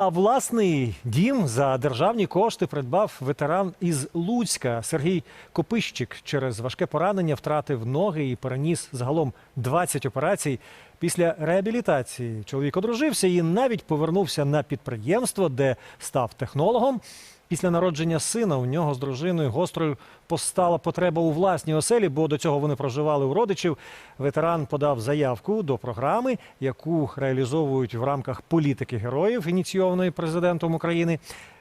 А власний дім за державні кошти придбав ветеран із Луцька Сергій Копищик. Через важке поранення втратив ноги і переніс загалом 20 операцій. Після реабілітації чоловік одружився і навіть повернувся на підприємство, де став технологом. Після народження сина у нього з дружиною гострою постала потреба у власній оселі, бо до цього вони проживали у родичів. Ветеран подав заявку до програми, яку реалізовують в рамках політики героїв, ініційованої президентом України.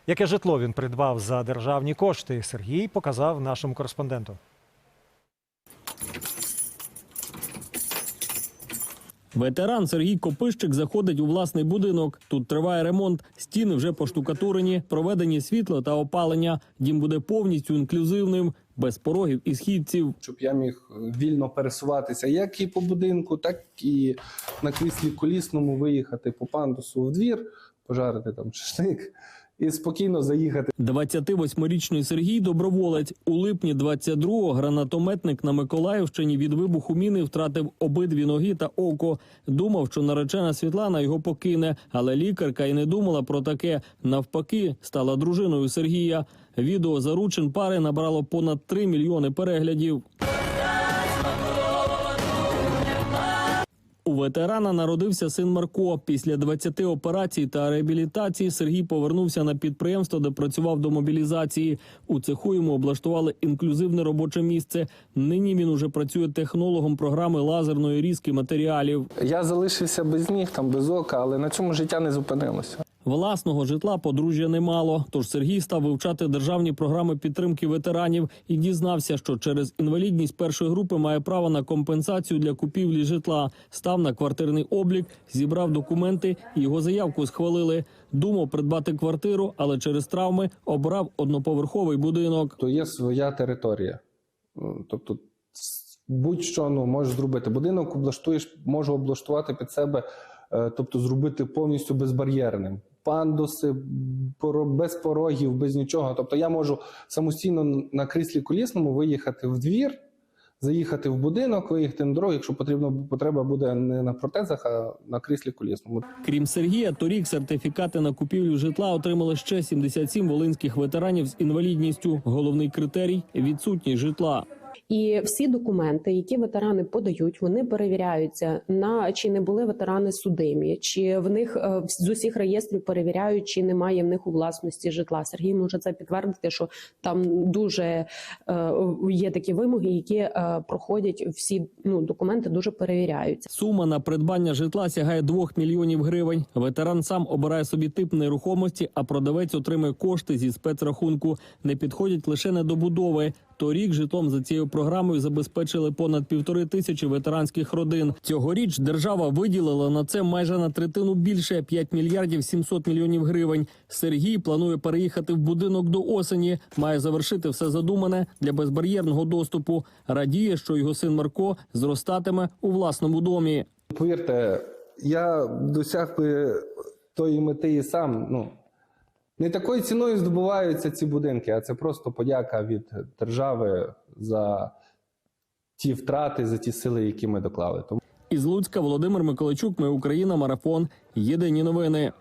Яке житло він придбав за державні кошти? Сергій показав нашому кореспонденту. Ветеран Сергій Копищик заходить у власний будинок. Тут триває ремонт. Стіни вже поштукатурені, проведені світло та опалення. Дім буде повністю інклюзивним, без порогів і східців. щоб я міг вільно пересуватися як і по будинку, так і на кріслі колісному виїхати по пандусу в двір, пожарити там шашлик і спокійно заїхати 28-річний Сергій доброволець. У липні 22-го гранатометник на Миколаївщині від вибуху міни втратив обидві ноги та око. Думав, що наречена Світлана його покине, але лікарка і не думала про таке. Навпаки, стала дружиною Сергія. Відео заручин пари набрало понад 3 мільйони переглядів. Ветерана народився син Марко. Після 20 операцій та реабілітації Сергій повернувся на підприємство, де працював до мобілізації. У цеху йому облаштували інклюзивне робоче місце. Нині він уже працює технологом програми лазерної різки матеріалів. Я залишився без ніг, там без ока, але на цьому життя не зупинилося. Власного житла подружжя немало. Тож Сергій став вивчати державні програми підтримки ветеранів і дізнався, що через інвалідність першої групи має право на компенсацію для купівлі житла. Став на квартирний облік, зібрав документи і його заявку схвалили. Думав придбати квартиру, але через травми обрав одноповерховий будинок. То є своя територія. Тобто, будь-що ну, можеш зробити. Будинок облаштуєш, можу облаштувати під себе, е, тобто зробити повністю безбар'єрним. Пандуси, без порогів, без нічого. Тобто я можу самостійно на кріслі колісному виїхати в двір, заїхати в будинок, виїхати на дорогу, якщо потрібно потреба буде не на протезах, а на кріслі колісному. Крім Сергія, торік сертифікати на купівлю житла отримали ще 77 волинських ветеранів з інвалідністю. Головний критерій відсутність житла. І всі документи, які ветерани подають, вони перевіряються на чи не були ветерани судимі, чи в них е, з усіх реєстрів перевіряють, чи немає в них у власності житла. Сергій може це підтвердити, що там дуже е, є такі вимоги, які е, проходять всі ну документи, дуже перевіряються. Сума на придбання житла сягає 2 мільйонів гривень. Ветеран сам обирає собі тип нерухомості, а продавець отримує кошти зі спецрахунку. Не підходять лише недобудови. Торік житлом за цією програмою забезпечили понад півтори тисячі ветеранських родин. Цьогоріч держава виділила на це майже на третину більше 5 мільярдів 700 мільйонів гривень. Сергій планує переїхати в будинок до осені. Має завершити все задумане для безбар'єрного доступу. Радіє, що його син Марко зростатиме у власному домі. Повірте, я досяг би тої мети і сам. Ну, не такою ціною здобуваються ці будинки, а це просто подяка від держави за ті втрати, за ті сили, які ми доклали. Тому Із Луцька Володимир Миколайчук. Ми Україна. Марафон. Єдині новини.